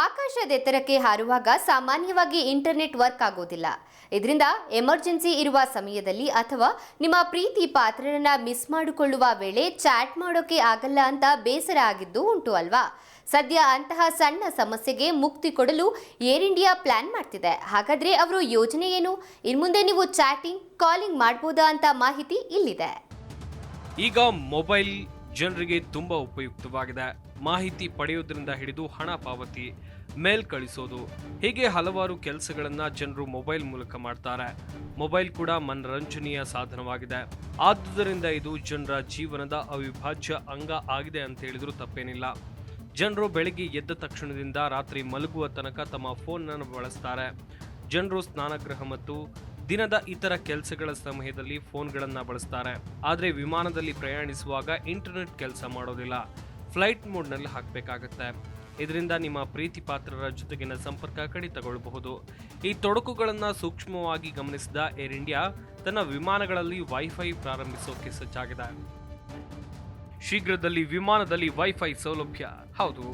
ಆಕಾಶದೆತ್ತರಕ್ಕೆ ಹಾರುವಾಗ ಸಾಮಾನ್ಯವಾಗಿ internet work ಆಗೋದಿಲ್ಲ. ಇದರಿಂದ ಎಮರ್ಜೆನ್ಸಿ ಇರುವ ಸಮಯದಲ್ಲಿ ಅಥವಾ ನಿಮ್ಮ ಪ್ರೀತಿ ಪಾತ್ರರನ್ನ ಮಿಸ್ ಮಾಡಿಕೊಳ್ಳುವ ವೇಳೆ ಚಾಟ್ ಮಾಡೋಕೆ ಆಗಲ್ಲ ಅಂತ ಬೇಸರ ಆಗಿದ್ದು ಉಂಟು ಅಲ್ವಾ? ಸದ್ಯ ಅಂತಹ ಸಣ್ಣ ಸಮಸ್ಯೆಗೆ ಮುಕ್ತಿ ಕೊಡಲು ಏರ್ ಇಂಡಿಯಾ ಪ್ಲಾನ್ ಮಾಡ್ತಿದೆ. ಹಾಗಾದ್ರೆ ಅವರು ಯೋಜನೆ ಏನು? ಇನ್ಮುಂದೆ ನೀವು ಚಾಟಿಂಗ್, ಕಾಲಿಂಗ್ ಮಾಡ್ಬೋದಾ ಅಂತ ಮಾಹಿತಿ ಇಲ್ಲಿದೆ. ಈಗ ಮೊಬೈಲ್ ಜನರಿಗೆ ತುಂಬಾ ಉಪಯುಕ್ತವಾಗಿದೆ. ಮಾಹಿತಿ ಪಡೆಯೋದ್ರಿಂದ ಹಿಡಿದು ಹಣ ಪಾವತಿ, ಮೇಲ್ ಕಳಿಸೋದು, ಹೀಗೆ ಹಲವಾರು ಕೆಲಸಗಳನ್ನ ಜನರು ಮೊಬೈಲ್ ಮೂಲಕ ಮಾಡ್ತಾರೆ. ಮೊಬೈಲ್ ಕೂಡ ಮನರಂಜನೀಯ ಸಾಧನವಾಗಿದೆ. ಆದುದರಿಂದ ಇದು ಜನರ ಜೀವನದ ಅವಿಭಾಜ್ಯ ಅಂಗ ಆಗಿದೆ ಅಂತ ಹೇಳಿದ್ರು ತಪ್ಪೇನಿಲ್ಲ. ಜನರು ಬೆಳಗ್ಗೆ ಎದ್ದ ತಕ್ಷಣದಿಂದ ರಾತ್ರಿ ಮಲಗುವ ತನಕ ತಮ್ಮ ಫೋನ್ ಅನ್ನು ಬಳಸ್ತಾರೆ. ಜನರು ಸ್ನಾನಗೃಹ ಮತ್ತು ದಿನದ ಇತರ ಕೆಲಸಗಳ ಸಮಯದಲ್ಲಿ ಫೋನ್ಗಳನ್ನು ಬಳಸ್ತಾರೆ. ಆದರೆ ವಿಮಾನದಲ್ಲಿ ಪ್ರಯಾಣಿಸುವಾಗ ಇಂಟರ್ನೆಟ್ ಕೆಲಸ ಮಾಡೋದಿಲ್ಲ. ಫ್ಲೈಟ್ ಮೋಡ್ನಲ್ಲಿ ಹಾಕಬೇಕಾಗತ್ತೆ. ಇದರಿಂದ ನಿಮ್ಮ ಪ್ರೀತಿ ಪಾತ್ರರ ಜೊತೆಗಿನ ಸಂಪರ್ಕ ಕಡಿತಗೊಳ್ಳಬಹುದು ಈ ತೊಡಕುಗಳನ್ನು ಸೂಕ್ಷ್ಮವಾಗಿ ಗಮನಿಸಿದ ಏರ್ ಇಂಡಿಯಾ ತನ್ನ ವಿಮಾನಗಳಲ್ಲಿ ವೈಫೈ ಪ್ರಾರಂಭಿಸೋಕೆ ಸಜ್ಜಾಗಿದೆ. ಶೀಘ್ರದಲ್ಲಿ ವಿಮಾನದಲ್ಲಿ ವೈಫೈ ಸೌಲಭ್ಯ. ಹೌದು,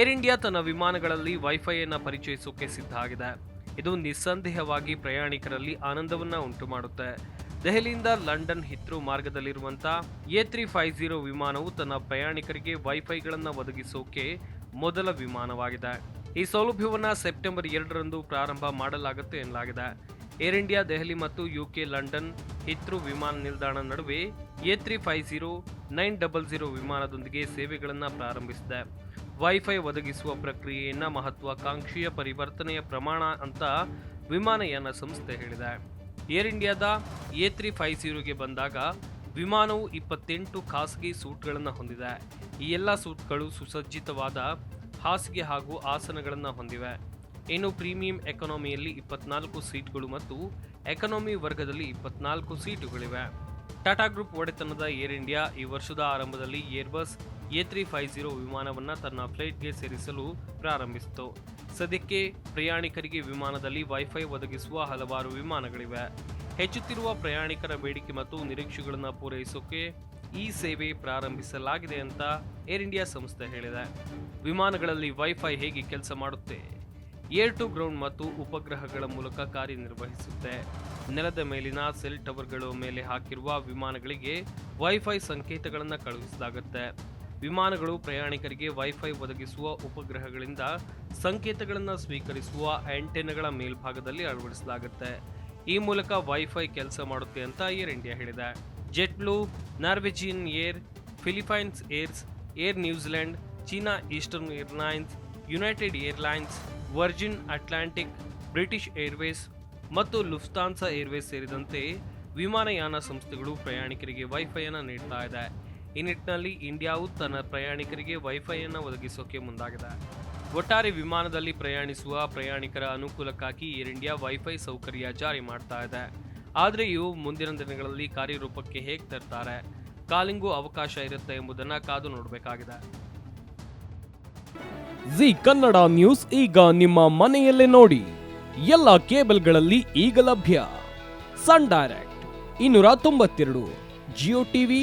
ಏರ್ ಇಂಡಿಯಾ ತನ್ನ ವಿಮಾನಗಳಲ್ಲಿ ವೈಫೈಯನ್ನು ಪರಿಚಯಿಸೋಕೆ ಸಿದ್ಧ ಆಗಿದೆ. ಇದು ನಿಸ್ಸಂದೇಹವಾಗಿ ಪ್ರಯಾಣಿಕರಲ್ಲಿ ಆನಂದವನ್ನು ಉಂಟು ಮಾಡುತ್ತೆ ದೆಹಲಿಯಿಂದ ಲಂಡನ್ ಹಿತ್ರೂ ಮಾರ್ಗದಲ್ಲಿರುವಂಥ ಎ ತ್ರೀ ಫೈವ್ ಜೀರೋ ವಿಮಾನವು ತನ್ನ ಪ್ರಯಾಣಿಕರಿಗೆ ವೈಫೈಗಳನ್ನು ಒದಗಿಸೋಕೆ ಮೊದಲ ವಿಮಾನವಾಗಿದೆ. ಈ ಸೌಲಭ್ಯವನ್ನು ಸೆಪ್ಟೆಂಬರ್ ಎರಡರಂದು ಪ್ರಾರಂಭ ಮಾಡಲಾಗುತ್ತೆ ಎನ್ನಲಾಗಿದೆ. ಏರ್ ಇಂಡಿಯಾ, ದೆಹಲಿ ಮತ್ತು ಯುಕೆ, ಲಂಡನ್ ಹಿತ್ರೂ ವಿಮಾನ ನಿಲ್ದಾಣ ನಡುವೆ A three five zero nine double zero ವಿಮಾನದೊಂದಿಗೆ ಸೇವೆಗಳನ್ನು ಪ್ರಾರಂಭಿಸಿದೆ. ವೈಫೈ ಒದಗಿಸುವ ಪ್ರಕ್ರಿಯೆಯನ್ನ ಮಹತ್ವಾಕಾಂಕ್ಷೆಯ ಪರಿವರ್ತನೆಯ ಪ್ರಮಾಣ ಅಂತ ವಿಮಾನಯಾನ ಸಂಸ್ಥೆ ಹೇಳಿದೆ. ಏರ್ ಇಂಡಿಯಾದ ಎ ತ್ರೀ ಫೈವ್ ಜೀರೋಗೆ ಬಂದಾಗ ವಿಮಾನವು ಇಪ್ಪತ್ತೆಂಟು ಖಾಸಗಿ ಸೂಟ್ಗಳನ್ನು ಹೊಂದಿದೆ. ಈ ಎಲ್ಲ ಸೂಟ್ಗಳು ಸುಸಜ್ಜಿತವಾದ ಹಾಸಿಗೆ ಹಾಗೂ ಆಸನಗಳನ್ನು ಹೊಂದಿವೆ. ಇನ್ನು ಪ್ರೀಮಿಯಂ ಎಕನಾಮಿಯಲ್ಲಿ ಇಪ್ಪತ್ನಾಲ್ಕು ಸೀಟ್ಗಳು ಮತ್ತು ಎಕಾನಮಿ ವರ್ಗದಲ್ಲಿ ಇಪ್ಪತ್ನಾಲ್ಕು ಸೀಟುಗಳಿವೆ. ಟಾಟಾ ಗ್ರೂಪ್ ಒಡೆತನದ ಏರ್ ಇಂಡಿಯಾ ಈ ವರ್ಷದ ಆರಂಭದಲ್ಲಿ Airbus A three five zero ವಿಮಾನವನ್ನು ತನ್ನ ಫ್ಲೈಟ್ಗೆ ಸೇರಿಸಲು ಪ್ರಾರಂಭಿಸಿತು. ಸದ್ಯಕ್ಕೆ ಪ್ರಯಾಣಿಕರಿಗೆ ವಿಮಾನದಲ್ಲಿ ವೈಫೈ ಒದಗಿಸುವ ಹಲವಾರು ವಿಮಾನಗಳಿವೆ. ಹೆಚ್ಚುತ್ತಿರುವ ಪ್ರಯಾಣಿಕರ ಬೇಡಿಕೆ ಮತ್ತು ನಿರೀಕ್ಷೆಗಳನ್ನು ಪೂರೈಸೋಕೆ ಈ ಸೇವೆ ಪ್ರಾರಂಭಿಸಲಾಗಿದೆ ಅಂತ ಏರ್ ಇಂಡಿಯಾ ಸಂಸ್ಥೆ ಹೇಳಿದೆ. ವಿಮಾನಗಳಲ್ಲಿ ವೈಫೈ ಹೇಗೆ ಕೆಲಸ ಮಾಡುತ್ತೆ? ಏರ್ ಟು ಗ್ರೌಂಡ್ ಮತ್ತು ಉಪಗ್ರಹಗಳ ಮೂಲಕ ಕಾರ್ಯನಿರ್ವಹಿಸುತ್ತೆ. ನೆಲದ ಮೇಲಿನ ಸೆಲ್ ಟವರ್ಗಳ ಮೇಲೆ ಹಾಕಿರುವ ವಿಮಾನಗಳಿಗೆ ವೈಫೈ ಸಂಕೇತಗಳನ್ನು ಕಳುಹಿಸಲಾಗುತ್ತೆ. ವಿಮಾನಗಳು ಪ್ರಯಾಣಿಕರಿಗೆ ವೈಫೈ ಒದಗಿಸುವ ಉಪಗ್ರಹಗಳಿಂದ ಸಂಕೇತಗಳನ್ನು ಸ್ವೀಕರಿಸುವ ಆಂಟೆನಗಳ ಮೇಲ್ಭಾಗದಲ್ಲಿ ಅಳವಡಿಸಲಾಗುತ್ತೆ. ಈ ಮೂಲಕ ವೈಫೈ ಕೆಲಸ ಮಾಡುತ್ತೆ ಅಂತ ಏರ್ ಇಂಡಿಯಾ ಹೇಳಿದೆ. JetBlue Norwegian Air Philippines Airs Air New Zealand China Eastern Airlines United Airlines Virgin Atlantic British Airways ಮತ್ತು ಲುಫ್ತಾನ್ಸಾ ಏರ್ವೇಸ್ ಸೇರಿದಂತೆ ವಿಮಾನಯಾನ ಸಂಸ್ಥೆಗಳು ಪ್ರಯಾಣಿಕರಿಗೆ ವೈಫೈಯನ್ನು ನೀಡ್ತಾ ಇದೆ. ಈ ನಿಟ್ಟಿನಲ್ಲಿ ಇಂಡಿಯಾವು ತನ್ನ ಪ್ರಯಾಣಿಕರಿಗೆ ವೈಫೈಯನ್ನು ಒದಗಿಸೋಕೆ ಮುಂದಾಗಿದೆ. ಒಟ್ಟಾರೆ ವಿಮಾನದಲ್ಲಿ ಪ್ರಯಾಣಿಸುವ ಪ್ರಯಾಣಿಕರ ಅನುಕೂಲಕ್ಕಾಗಿ ಏರ್ ಇಂಡಿಯಾ ವೈಫೈ ಸೌಕರ್ಯ ಜಾರಿ ಮಾಡ್ತಾ ಇದೆ. ಆದರೆ ಇವು ಮುಂದಿನ ದಿನಗಳಲ್ಲಿ ಕಾರ್ಯರೂಪಕ್ಕೆ ಹೇಗೆ ತರ್ತಾರೆ? ಕಾಲಿಂಗು ಅವಕಾಶ ಇರುತ್ತೆ ಎಂಬುದನ್ನು ಕಾದು ನೋಡಬೇಕಾಗಿದೆ. ಜಿ ಕನ್ನಡ ನ್ಯೂಸ್ ಈಗ ನಿಮ್ಮ ಮನೆಯಲ್ಲೇ ನೋಡಿ. ಎಲ್ಲ ಕೇಬಲ್ಗಳಲ್ಲಿ ಈಗ ಲಭ್ಯ. ಸನ್ ಡೈರೆಕ್ಟ್, ಇನ್ನೂರ ತೊಂಬತ್ತೆರಡು, ಜಿಯೋ ಟಿವಿ